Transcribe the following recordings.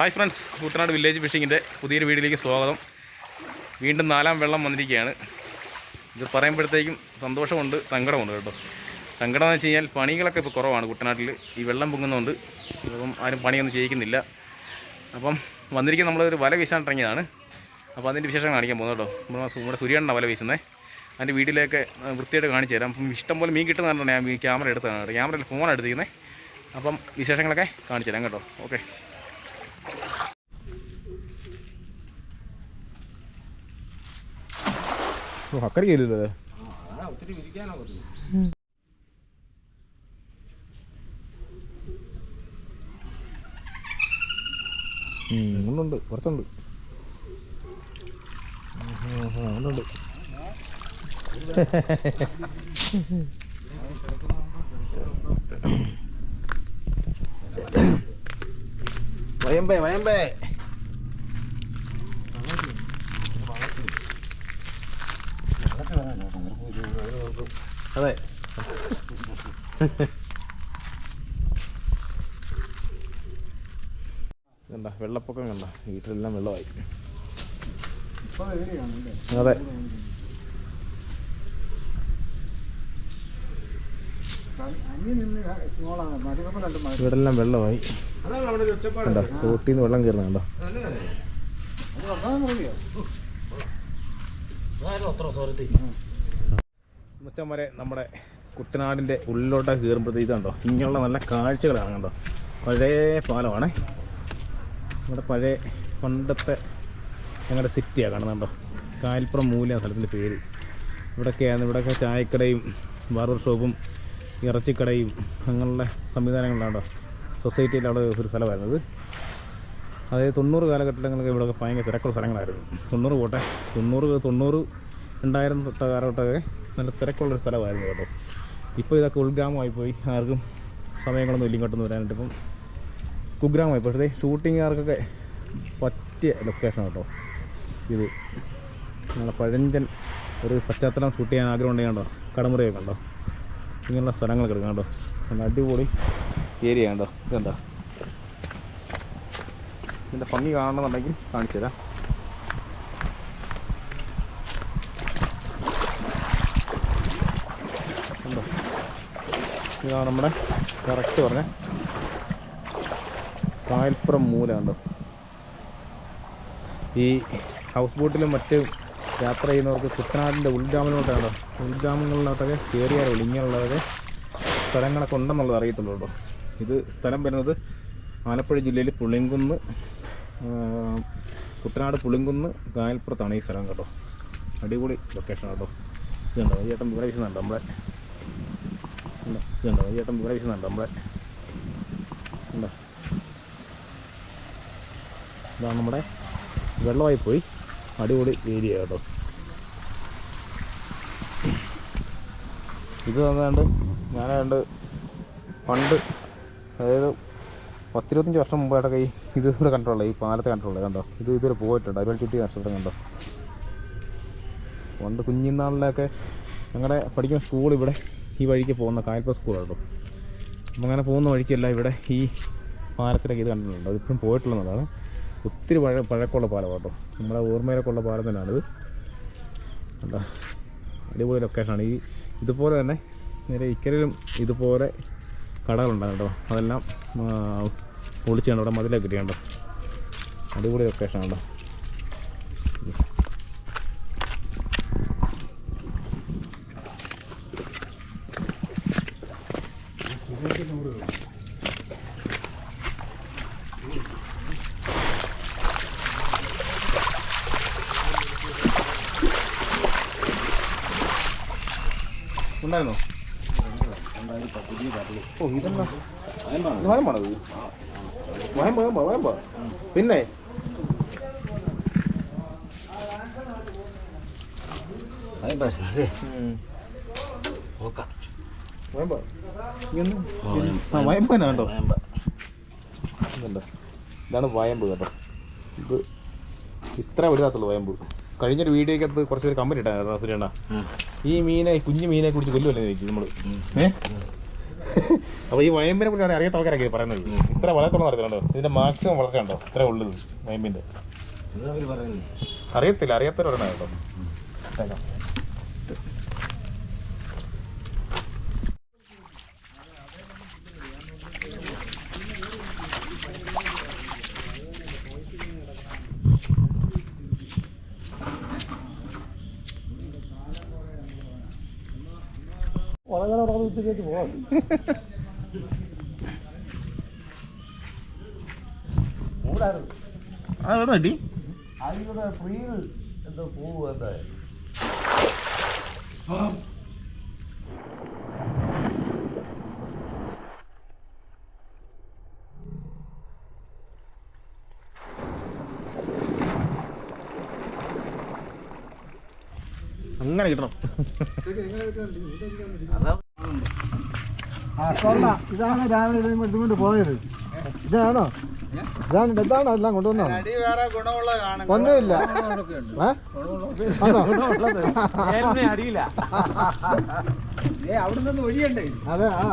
Hi friends Kuttanad village ഫിഷിങ്ങിന്റെ പുതിയൊരു വീഡിയോയിലേക്ക് സ്വാഗതം. വീണ്ടും നാലാം വെള്ളം വന്നിരിക്കുകയാണ്. ഇത് പറയുമ്പോഴത്തേക്കും സന്തോഷമുണ്ട് സങ്കടമുണ്ട് കേട്ടോ. സങ്കടം എന്ന് വെച്ച് കഴിഞ്ഞാൽ പണികളൊക്കെ ഇപ്പോൾ കുറവാണ് കുട്ടനാട്ടിൽ. ഈ വെള്ളം പൊങ്ങുന്നതുകൊണ്ട് അപ്പം ആരും പണിയൊന്നും ചെയ്യിക്കുന്നില്ല. അപ്പം വന്നിരിക്കുന്ന നമ്മളൊരു വല വീശാൻ അപ്പോൾ അതിന്റെ വിശേഷം കാണിക്കാൻ പോകുന്നു കേട്ടോ. നമ്മൾ നമ്മുടെ സൂര്യണ്ണ വല വീശുന്നത് അതിന്റെ വീട്ടിലേക്ക് വൃത്തിയായിട്ട് കാണിച്ചു തരാം. അപ്പം ഇഷ്ടംപോലെ മീൻ കിട്ടുന്നതാണ് ഞാൻ ക്യാമറ എടുത്തതാണ്. ക്യാമറയിൽ ഫോൺ എടുത്തിരിക്കുന്നത് അപ്പം വിശേഷങ്ങളൊക്കെ കാണിച്ചു തരാം കേട്ടോ. ഓക്കെ. അക്കറി കയ്യിലല്ലേ ഒത്തിരി വിരിക്കാനോ പറ്റും ഒന്നുണ്ട് കുറച്ചുണ്ട് ഉണ്ടുണ്ട് വയമ്പേ വയമ്പേ. അതെ. കണ്ട വെള്ളപ്പൊക്കം കണ്ട? വീട്ടിലെല്ലാം വെള്ളമായി. അതെ. ഇവിടെല്ലാം വെള്ളമായി. കണ്ടോ തോട്ടിൽ നിന്ന് വെള്ളം കയറുന്ന കണ്ടോ? അത് വർദ്ധാനം വരെ നമ്മുടെ കുട്ടനാടിന്റെ ഉള്ളിലോട്ട് കയറുമ്പോഴത്തേക്ക് കണ്ടോ? ഇങ്ങനെയുള്ള നല്ല കാഴ്ചകളാണ് കണ്ടോ? പഴയ പാലമാണ്. നമ്മുടെ പഴയ പണ്ടത്തെ ഞങ്ങളുടെ സിറ്റിയാണ് കാണുന്നുണ്ടോ കാൽപ്പുറം മൂല സ്ഥലത്തിന്റെ പേര്. ഇവിടെയൊക്കെയാണ് ഇവിടെയൊക്കെ ചായക്കടയും ബാർബർ ഷോപ്പും ഇറച്ചിക്കടയും അങ്ങനെയുള്ള സംവിധാനങ്ങളാണോ സൊസൈറ്റിയിൽ അവിടെ ഒരു സ്ഥലമായിരുന്നത്. അതായത് തൊണ്ണൂറ് കാലഘട്ടങ്ങളിലൊക്കെ ഇവിടെയൊക്കെ ഭയങ്കര തിരക്കുള്ള സ്ഥലങ്ങളായിരുന്നു. തൊണ്ണൂറ് പോട്ടെ. തൊണ്ണൂറ് തൊണ്ണൂറ് രണ്ടായിരം തൊട്ട കാലഘട്ടമൊക്കെ നല്ല തിരക്കുള്ളൊരു സ്ഥലമായിരുന്നു കേട്ടോ. ഇപ്പോൾ ഇതൊക്കെ ഉൾഗ്രാമമായി പോയി. ആർക്കും സമയങ്ങളൊന്നും ഇല്ല ഇങ്ങോട്ടൊന്നും വരാനായിട്ട്. ഇപ്പം കുഗ്രാമമായി പക്ഷേ ഷൂട്ടിങ്ങുകാർക്കൊക്കെ പറ്റിയ ലൊക്കേഷൻ കേട്ടോ ഇത് നമ്മളെ പഴഞ്ചൻ ഒരു പശ്ചാത്തലം ഷൂട്ട് ചെയ്യാൻ ആഗ്രഹം ഉണ്ടെങ്കിൽ കണ്ടോ? കടമുറിയൊക്കെ കണ്ടോ? ഇങ്ങനെയുള്ള സ്ഥലങ്ങളൊക്കെ എടുക്കാം കേട്ടോ നല്ല അടിപൊളി ഏരിയ കണ്ടോ? ഇതെന്താ ഇതിന്റെ ഭംഗി കാണണമെന്നുണ്ടെങ്കിൽ കാണിച്ചു തരാം കണ്ടോ ഇതാണ് നമ്മുടെ കറക്റ്റ് പറഞ്ഞ. കായൽപ്പുറം മൂല കണ്ടോ ഈ ഹൗസ് ബോട്ടിലും മറ്റ് യാത്ര ചെയ്യുന്നവർക്ക് കുട്ടനാടിന്റെ ഉൾഗ്രാമങ്ങളിലോട്ടാണ്. ഉൾഗ്രാമങ്ങളിലോട്ടൊക്കെ കയറിയാലുള്ളൂ ഇങ്ങനെയുള്ളതൊക്കെ സ്ഥലങ്ങളൊക്കെ ഉണ്ടെന്നുള്ളത് അറിയത്തുള്ളൂ ഇത് സ്ഥലം വരുന്നത് ആലപ്പുഴ ജില്ലയിൽ പുളിങ്കുന്ന് കുട്ടനാട് പുളിങ്കുന്ന് കായൽപ്പുറത്താണ് ഈ സ്ഥലം കേട്ടോ. അടിപൊളി ലൊക്കേഷൻ കേട്ടോ. ഇതുണ്ടോ? ഈ ചേട്ടൻ വിവരം നമ്മുടെ ഇതുണ്ടോ? ഈ ചേട്ടൻ നമ്മളെ? ഉണ്ടോ? ഇതാണ് നമ്മുടെ വെള്ളമായി പോയി. അടിപൊളി ഏരിയ കേട്ടോ. ഇത് തന്നാണ്ട് ഞാനാണ്ട് പണ്ട് അതായത് പത്തിരുപത്തഞ്ച് വർഷം മുമ്പായിട്ടൊക്കെ ഈ ഇത് ഇവിടെ കണ്ടിട്ടുള്ളത് ഈ പാലത്തെ കണ്ടിട്ടുള്ളത് കണ്ടോ? ഇത് ഇതുവരെ പോയിട്ടുണ്ട്. അരുവൽ ചുറ്റി നക്ഷത്രം കണ്ടോ? പണ്ട് കുഞ്ഞിനാളിലൊക്കെ ഞങ്ങളുടെ പഠിക്കുന്ന സ്കൂൾ ഇവിടെ ഈ വഴിക്ക് പോകുന്ന കായൽപ്പ സ്കൂളാണ് കേട്ടോ അപ്പം അങ്ങനെ പോകുന്ന വഴിക്കല്ല ഇവിടെ ഈ പാലത്തിലൊക്കെ ഇത് കണ്ടിട്ടുണ്ട്. അതിപ്പോഴും പോയിട്ടുള്ളതാണ്. ഒത്തിരി പഴ പഴക്കമുള്ള പാലം കേട്ടോ. നമ്മുടെ ഓർമ്മയിലൊക്കെ ഉള്ള പാലം തന്നെയാണിത് എന്താ അടിപൊളി ലൊക്കേഷനാണ് ഈ ഇതുപോലെ തന്നെ നേരെ ഇക്കരയിലും ഇതുപോലെ കടകളുണ്ടാകും കേട്ടോ. അതെല്ലാം പൊളിച്ച് കണ്ടോ? അവിടെ മതിലൊക്കെ കിട്ടിയുണ്ടോ അടിപൊളി ലൊക്കേഷൻ ഉണ്ടോ ഉണ്ടായിരുന്നോ? ഓ ഇതെന്നാ ഇത് വയമ്പാണോ ഇത്? വയമ്പ വയമ്പ വയമ്പ. പിന്നെ? വയമ്പ. ഇതൊന്നും ആ വയമ്പനാ കേട്ടോ ഇതാണ് വയമ്പ് കേട്ടോ. ഇത് ഇത്ര വലുതാത്തുള്ളൂ വയമ്പ്. കഴിഞ്ഞൊരു വീഡിയോക്കകത്ത് കുറച്ച് പേര് കമ്പനി ഇട്ടായിരുന്നു സുരേണ്ട ഈ മീനെ കുഞ്ഞു മീനെ കുടിച്ച് കൊല്ലുമല്ലേ ചോദിച്ചു നമ്മൾ അപ്പോൾ ഈ വയമ്പിനെ കുറിച്ചാണ് അറിയാത്ത ആൾക്കാരൊക്കെ പറയുന്നത്. ഇത്ര വളർത്തണം നടക്കുന്നുണ്ടോ ഇതിന്റെ മാക്സിമം വളർച്ച ഉണ്ടോ ഇത്ര ഉള്ളത് വയമ്പിന്റെ. അറിയത്തില്ല അറിയാത്തവരാണ് കേട്ടോ. വളരെ വളരെ ഉച്ചക്കേറ്റ് പോകാം. ആ എവിടെ അതിലൂടെ ഫ്രീയിൽ എന്തോ പോവുക എന്താ അങ്ങനെ കിട്ടണം. ആ കൊള്ളാം. ഇതാണ് രാവിലെ ഇതും ഇതുകൊണ്ട് പോയത്. ഇതാണോ? ഇതാണ് ഇതാണോ എല്ലാം കൊണ്ടുവന്നോ? അടി വേറെ ഗുണമുള്ള കാണും ഒന്നുമില്ല? അറിയില്ല അവിടെ നിന്ന് ഒഴിയണ്ടേ? അതെ ആ.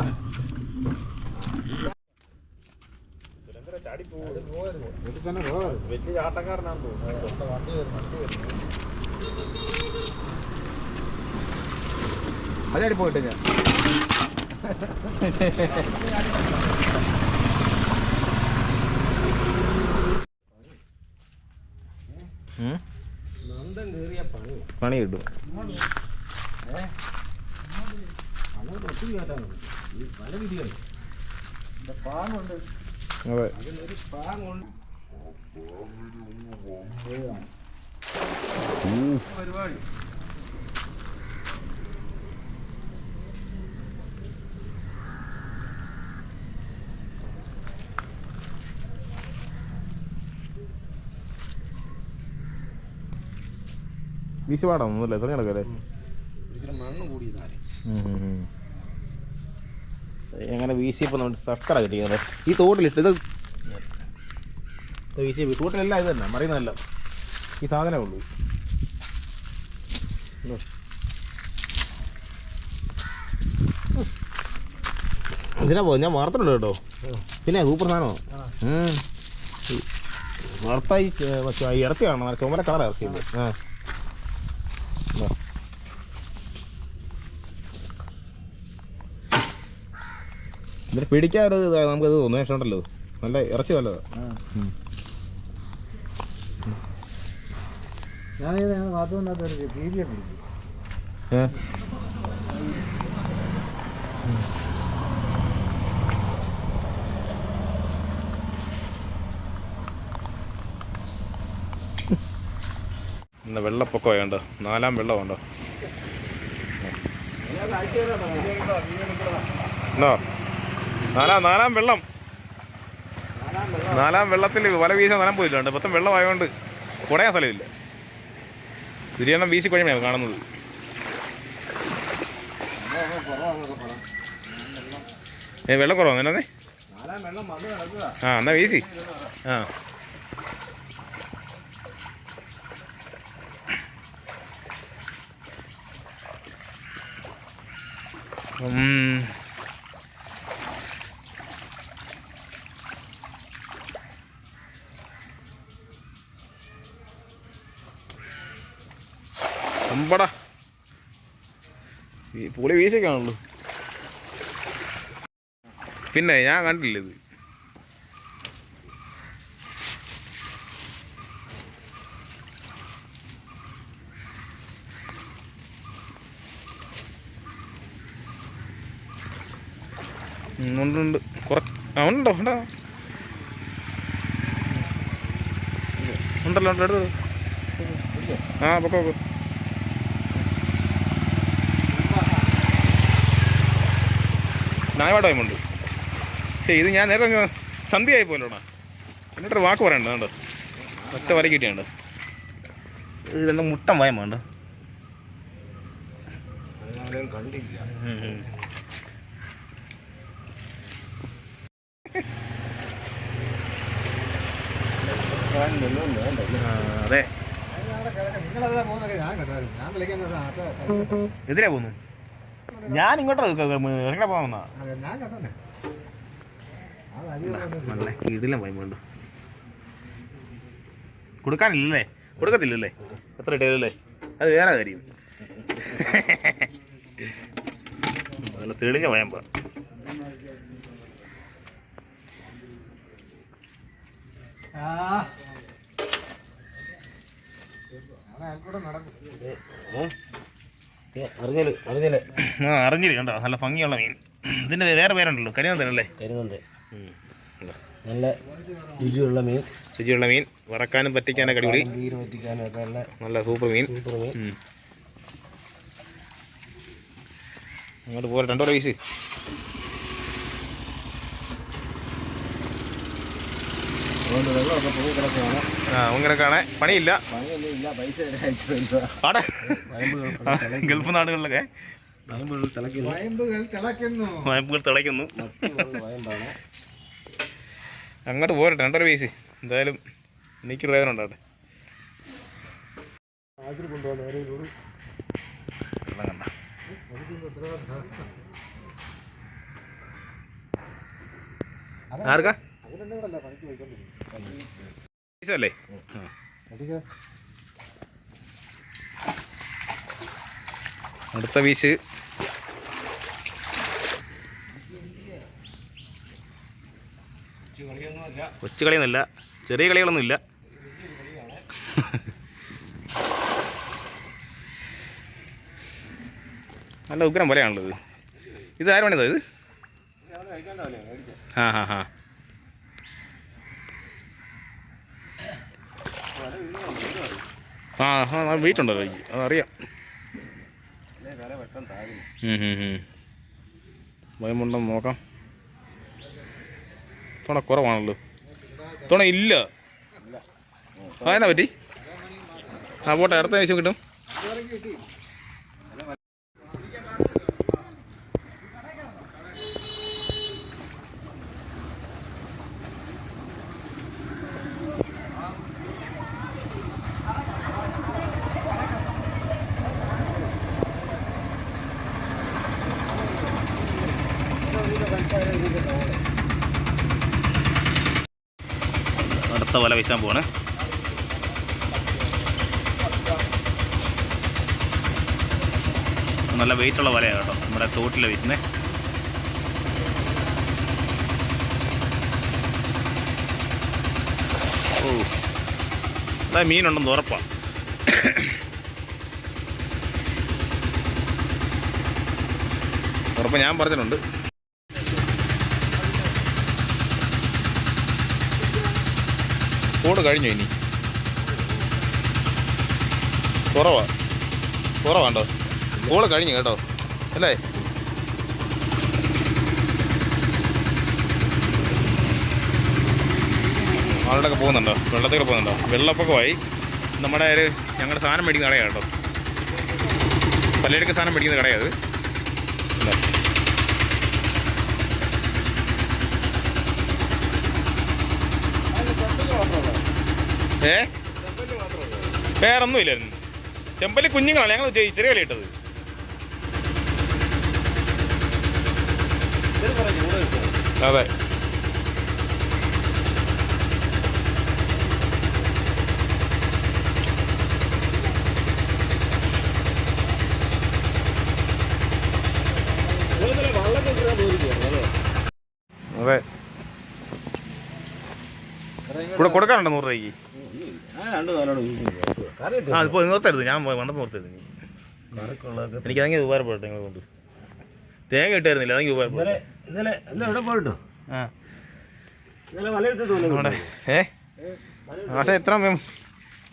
പോകും തന്നെ പോകാറ്. വലിയ ചാട്ടക്കാരനാണെന്ന് തോന്നുന്നു. വണ്ടി വരും വണ്ടി വരും. അതാടി പോയിട്ട് ഞാൻ. പണി കിട്ടും. അതെ. പരിപാടി വാടാ ഒന്നുമില്ല. എത്ര കിടക്കല്ലേ എങ്ങനെ വീശിയപ്പോൾ നമ്മൾ സക്കറ കിട്ടിയത് ഈ തോട്ടിലിട്ട് ഇത് വീശി തോട്ടിലെല്ലാം ഇത് തന്നെ. മറിയുന്നതല്ല. ഈ സാധനമേ ഉള്ളൂ. ഇതോ. ഇതിനാ പോ ഞാൻ വാർത്തിട്ടുണ്ട് കേട്ടോ. പിന്നെ സൂപ്പർ സാധനമോ. വാർത്തായി ഇറച്ചിയാണ് ചുമര കളർ ഇറച്ചിയത് ആ. ഇതാ. ഇതിന് പിടിക്കാറ് നമുക്കത് തോന്നുന്നു. ഉണ്ടല്ലോ നല്ല ഇറച്ചി നല്ലതാ. ഞാനിത് ഞങ്ങൾ പിടിച്ചു ഇന്ന് വെള്ളപ്പൊക്കം വേണ്ട നാലാം വെള്ളമുണ്ടോ ഉണ്ടോ? നാലാം നാലാം വെള്ളം. നാലാം വെള്ളത്തിൽ വല വീശാൻ നനം പോയിട്ടുണ്ട്. മൊത്തം വെള്ളമായതുകൊണ്ട് കുടയാൻ സ്ഥലമില്ല. തിരിയണം വീശി കഴിയുമ്പോൾ കാണുന്നത്. ഏ വെള്ളം കുറവാ എന്നാ നാലാം വെള്ളം വന്ന് കിടക്കുക ആ എന്നാ വീശി ആ. ഉം. അമ്പടാ ഈ പുളി വീശക്കാണുള്ളൂ പിന്നെ ഞാൻ കണ്ടില്ല ഇത്. ഉണ്ട് ഉണ്ട്. കുറച്ച് ആ ഉണ്ടോ? ഉണ്ടോ? ഉണ്ടല്ലോ ഉണ്ട് ആ പൊക്കോ. പൊക്കോ ന്യായമായിട്ട് ടൈമുണ്ട്. പക്ഷേ ഇത് ഞാൻ നേരത്തെ സന്ധ്യയായി പോലോടാ എന്നിട്ടൊരു വാക്ക് പറയണ്ട കണ്ടോ? ഒറ്റ വര കിട്ടിയുണ്ട്. ഇത് രണ്ട് മുട്ടൻ വയം വേണ്ട ആരെയും കണ്ടില്ല അതെ എതിരാ പോന്നു ഞാൻ ഇങ്ങോട്ട് നല്ല വൈമുണ്ട് കൊടുക്കാനില്ലല്ലേ? കൊടുക്കത്തില്ലല്ലേ? എത്ര ഇട്ടല്ലേ അത് വേറെ കാര്യം. നല്ല തെളിഞ്ഞ വയമ്പ ആ. അറിഞ്ഞൽ ആ അറിഞ്ഞില്ല കണ്ടോ നല്ല ഭംഗിയുള്ള മീൻ. ഇതിന്റെ വേറെ പേരുണ്ടല്ലോ കരിനന്തല്ലേ കരുതുന്നുണ്ട് നല്ല രുചിയുള്ള മീൻ. രുചിയുള്ള മീൻ വറക്കാനും പറ്റിക്കാനൊക്കെ അടിപൊളി. പറ്റിക്കാനും ഒക്കെ നല്ല സൂപ്പർ മീൻ. സൂപ്പർ മീൻ. ഇങ്ങോട്ട് അങ്ങോട്ട് പോരെ രണ്ടോ പീസ്. ഉങ്ങനൊക്കെയാണ് പണിയില്ല. ഗൾഫ് നാടുകളിലൊക്കെ. വയമ്പുകൾ തിളയ്ക്കുന്നു. അങ്ങോട്ട് പോരട്ടെ രണ്ടര പീസ് എന്തായാലും എനിക്ക് പ്രയോജനം ഉണ്ടാവട്ടെ അതിൽ കൊണ്ടുവന്ന ഒരു ഒരു വെള്ളം കണ്ട ആർക്കാ? അതിലുണ്ടല്ല പണിക്ക് പോയിക്കൊണ്ടിരിക്കും പീസല്ലേ അടുത്ത വീശ് കൊച്ചു കളിയൊന്നുമില്ല. ചെറിയ കളികളൊന്നുമില്ല. നല്ല ഉഗ്രം പോലെയാണുള്ളത് ഇത്. ആര് പണിതാ ഇത്? ആ ഹാ ഹാ ആ ആ വെയിറ്റ് ഉണ്ടോ കൈക്ക് അതറിയാം. ഭയമുണ്ടെന്ന് നോക്കാം. തുണ കുറവാണല്ലോ. തുണ ഇല്ല. അതെന്നാ പറ്റി? ആ പോട്ടെ അടുത്ത ആവശ്യം കിട്ടും. അടുത്ത വല വീശാൻ പോവാണ്. നല്ല വെയിറ്റ് ഉള്ള വലയാണ് കേട്ടോ നമ്മുടെ തോട്ടിലെ വീശുന്നേ. ഓ അതാ മീനുണ്ടെന്ന് ഉറപ്പാ. ഉറപ്പ് ഞാൻ പറഞ്ഞിട്ടുണ്ട്. കോഡ് കഴിഞ്ഞു ഇനി? കുറവാ. കുറവാണ്ടോ കൂട് കഴിഞ്ഞു കേട്ടോ. അല്ലേ? ആളുടെയൊക്കെ പോകുന്നുണ്ടോ? വെള്ളത്തിൽ പോകുന്നുണ്ടോ? വെള്ളപ്പൊക്കമായി. നമ്മുടെ ഒരു ഞങ്ങളുടെ സാധനം മേടിക്കുന്ന കടയാണ് കേട്ടോ. പലയിടക്ക് സാധനം മേടിക്കുന്ന കടയാണ് അത്. ഏ? വേറൊന്നും ഇല്ലായിരുന്നു ചെമ്പല്ലി കുഞ്ഞുങ്ങളാണ് ഞങ്ങൾ ചെറിയ കളിയിട്ടത് അതെ. അതെ. ഇവിടെ കൊടുക്കാനുണ്ടോ നൂറ് രൂപയ്ക്ക്? ആ ഇപ്പോൾ നിർത്തരുത് ഞാൻ വന്നപ്പോൾ നിർത്തരുത് എനിക്ക് അതെങ്കിൽ ഉപകാരപ്പെടട്ടെ നിങ്ങളെ കൊണ്ട്. തേങ്ങ ഇട്ടായിരുന്നില്ല അതെങ്കിൽ ഉപകാരപ്പെടട്ടെ. ഉപകാരപ്പെട്ടെ ഇന്നലെ ഇന്ന് എവിടെ പോയിട്ടോ? ആ. നമ്മുടെ ഏ? ആശ എത്ര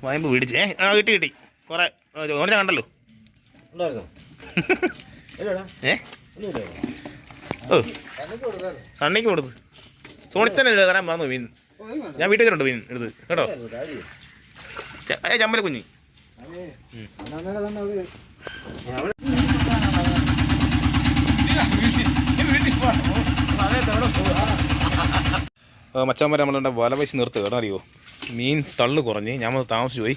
വായ്പ പിടിച്ച്. ആ കിട്ടി കിട്ടി. കുറേ ഓടിച്ച കണ്ടല്ലോ. ഏ? ഓ. സണ്ണിക്ക് കൊടുത്ത്. സോണിച്ചനെ തരാൻ പറഞ്ഞു മീൻ ഞാൻ വീട്ടിൽ വെച്ചിട്ടുണ്ട് മീൻ എടുത്ത്. കേട്ടോ? ചമ്മല കുഞ്ഞ്. മച്ചാന്മാരെ നമ്മളുടെ വല വെച്ച് നിർത്തുക കേട്ടോ അറിയോ? മീൻ തള്ളു കുറഞ്ഞ്. ഞാൻ താമസിച്ചു പോയി.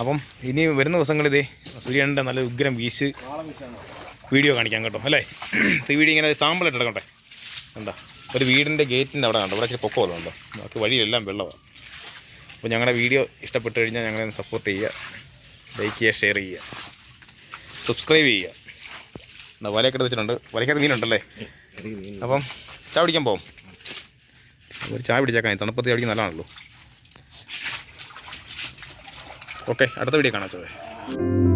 അപ്പം ഇനി വരുന്ന ദിവസങ്ങളിൽ ഇതേ സൂര്യന്റെ നല്ല ഉഗ്രം വീശ് വീഡിയോ കാണിക്കാം കേട്ടോ അല്ലേ? ഈ വീഡിയോ ഇങ്ങനെ സാമ്പിളായിട്ട് ഇട്ട് എടുക്കട്ടെ? എന്താ ഒരു വീടിന്റെ ഗേറ്റിന്റെ അവിടെ കണ്ടോ? ഇവിടെ ഇച്ചിരി പൊക്കമുള്ളതുണ്ടോ ബാക്കി വഴിയിലെല്ലാം വെള്ളമാണ് അപ്പോൾ ഞങ്ങളുടെ വീഡിയോ ഇഷ്ടപ്പെട്ട് കഴിഞ്ഞാൽ ഞങ്ങളെ സപ്പോർട്ട് ചെയ്യുക ലൈക്ക് ചെയ്യുക ഷെയർ ചെയ്യുക സബ്സ്ക്രൈബ് ചെയ്യുക എന്നാൽ വലയൊക്കെ വെച്ചിട്ടുണ്ട്. വലയ്ക്കകത്ത് മീനുണ്ടല്ലേ? അപ്പം ചായ പിടിക്കാൻ പോകും ഒരു ചായ പിടിച്ചേക്കാൻ തണുപ്പത്ത് ചായ പിടിക്കാൻ നല്ലതാണല്ലോ. ഓക്കെ അടുത്ത വീഡിയോ കാണാം.